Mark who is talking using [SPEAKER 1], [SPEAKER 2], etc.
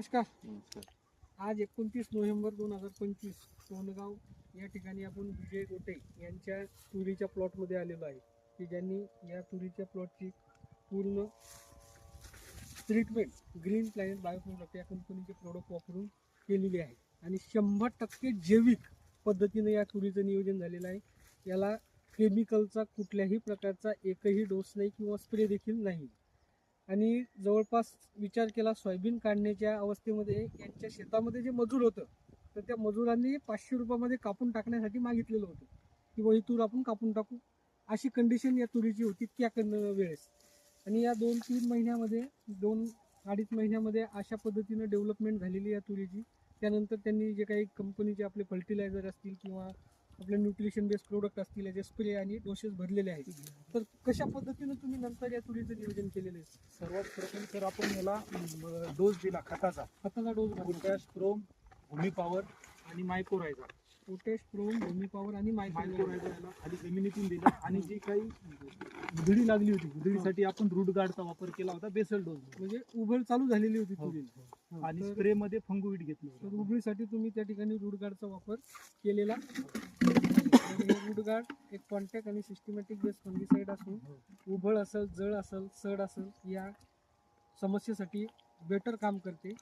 [SPEAKER 1] नमस्कार. आज एकोणतीस नोव्हेंबर दोन हजार पंचवीस सोनगाव या ठिकाणी आपण विजय गोटे यांच्या तुरीच्या प्लॉटमध्ये आलेलो आहे. की ज्यांनी या तुरीच्या प्लॉटची पूर्ण ट्रीटमेंट ग्रीन प्लॅनेट बायोप्रोडक्ट या कंपनीचे प्रोडक्ट वापरून केलेली आहे. आणि शंभर टक्के जैविक पद्धतीने या तुरीचं नियोजन झालेलं आहे. याला केमिकलचा कुठल्याही प्रकारचा एकही डोस नाही किंवा स्प्रे देखील नाही. आणि जवळपास विचार केला सोयाबीन काढण्याच्या अवस्थेमध्ये यांच्या शेतामध्ये जे मजूर होतं तर त्या मजुरांनी पाचशे रुपयामध्ये कापून टाकण्यासाठी मागितलेलं होतं की वही ही तूर आपण कापून टाकू. अशी कंडिशन या तुरीची होती त्या कन- वेळेस. आणि या दोन तीन महिन्यामध्ये दोन अडीच महिन्यामध्ये अशा पद्धतीनं डेव्हलपमेंट झालेली या तुरीची. त्यानंतर त्यांनी जे काही कंपनीचे आपले फर्टिलायझर असतील किंवा आपले न्यूट्रिशन बेस्ड प्रोडक्ट असतील याचे स्प्रे आणि डोसेस भरलेले आहेत. तर कशा पद्धतीनं तुम्ही नंतर या तुरीचं नियोजन केलेलं आहे?
[SPEAKER 2] सर्वात प्रथम तर आपण याला डोस दिला खताचा.
[SPEAKER 1] खताचा dose
[SPEAKER 2] potash Chrome Bhumi power आणि mycorrhiza
[SPEAKER 1] potash PROM Bhumi power आणि मायक्रो
[SPEAKER 2] मायक्रोरायझा याला खाली जमिनीतून दिला आणि जी काही उधळी लागली होती उधळीसाठी आपण रूट गार्डचा वापर केला होता बेसल डोस
[SPEAKER 1] म्हणजे उभळ चालू झालेली होती
[SPEAKER 2] हो. आणि
[SPEAKER 1] तर-
[SPEAKER 2] स्प्रे मध्ये फंगुईट घेतलं
[SPEAKER 1] तर
[SPEAKER 2] होतं
[SPEAKER 1] तुम्ही त्या ठिकाणी रुडगार्डचा वापर केलेला. हे रुडगार्ड एक कॉन्टॅक्ट आणि सिस्टमॅटिक बेस फंगिसाईड असून उभळ असेल जळ असेल सड असेल या समस्येसाठी बेटर काम करते.